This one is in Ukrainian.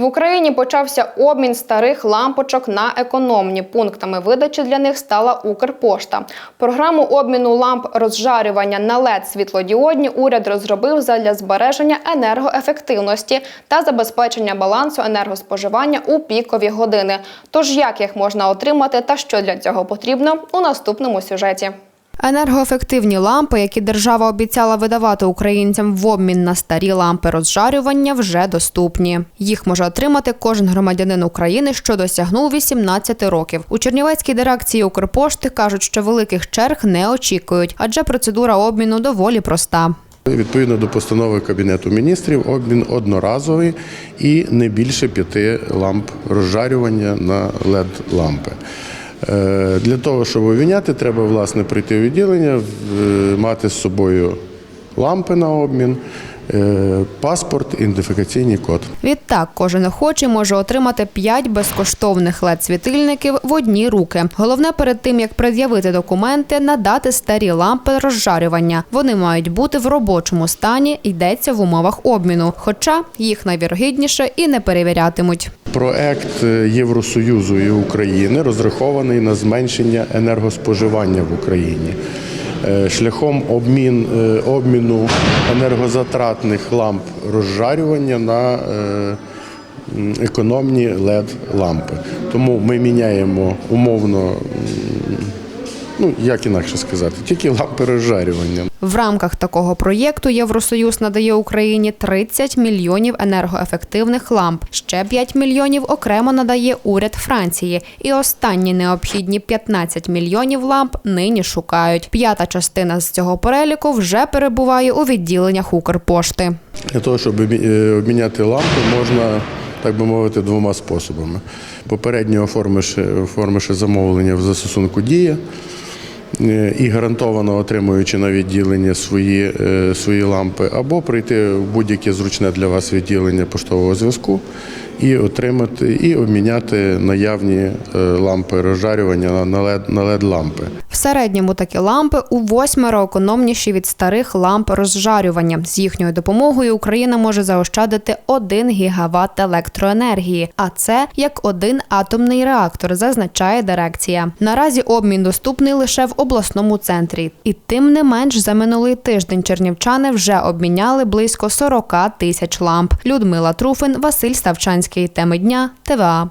В Україні почався обмін старих лампочок на економні. Пунктами видачі для них стала Укрпошта. Програму обміну ламп розжарювання на led світлодіодні уряд розробив задля збереження енергоефективності та забезпечення балансу енергоспоживання у пікові години. Тож як їх можна отримати та що для цього потрібно у наступному сюжеті. Енергоефективні лампи, які держава обіцяла видавати українцям в обмін на старі лампи розжарювання, вже доступні. Їх може отримати кожен громадянин України, що досягнув 18 років. У Чернівецькій дирекції Укрпошти кажуть, що великих черг не очікують, адже процедура обміну доволі проста. Відповідно до постанови Кабінету міністрів, обмін одноразовий і не більше п'яти ламп розжарювання на led лампи. Е, Для того, щоб увіняти, треба власне прийти у відділення, мати з собою лампи на обмін, е, паспорт, ідентифікаційний код. Відтак, кожен охочий може отримати 5 безкоштовних led світильників в одні руки. Головне перед тим як пред'явити документи, надати старі лампи розжарювання. Вони мають бути в робочому стані, йдеться в умовах обміну. Хоча їх найвірогідніше і не перевірятимуть. Проект е, Євросоюзу і України розрахований на зменшення енергоспоживання в Україні. Е, Шляхом обмін, е, обміну енергозатратних ламп розжарювання на е, економні led лампи. Тому ми міняємо умовно, ну як інакше сказати, тільки лампи розжарювання. В рамках такого проєкту Євросоюз надає Україні 30 мільйонів енергоефективних ламп. Ще 5 мільйонів окремо надає уряд Франції. І останні необхідні 15 мільйонів ламп нині шукають. П'ята частина з цього переліку вже перебуває у відділеннях Укрпошти. Для того, щоб е, обміняти лампи, можна, так би мовити, двома способами. Попередньо оформивши, оформивши замовлення в застосунку Дія і гарантовано отримуючи на відділення свої, е, свої лампи, або прийти в будь-яке зручне для вас відділення поштового зв'язку і отримати і обміняти наявні е, лампи розжарювання на LED лампи. Середньому такі лампи у восьмеро економніші від старих ламп розжарювання. З їхньою допомогою Україна може заощадити 1 гігават електроенергії, а це як один атомний реактор, зазначає дирекція. Наразі обмін доступний лише в обласному центрі. І тим не менш за минулий тиждень чернівчани вже обміняли близько 40 тисяч ламп. Людмила Труфин, Василь Ставчанський. Теми дня ТВА.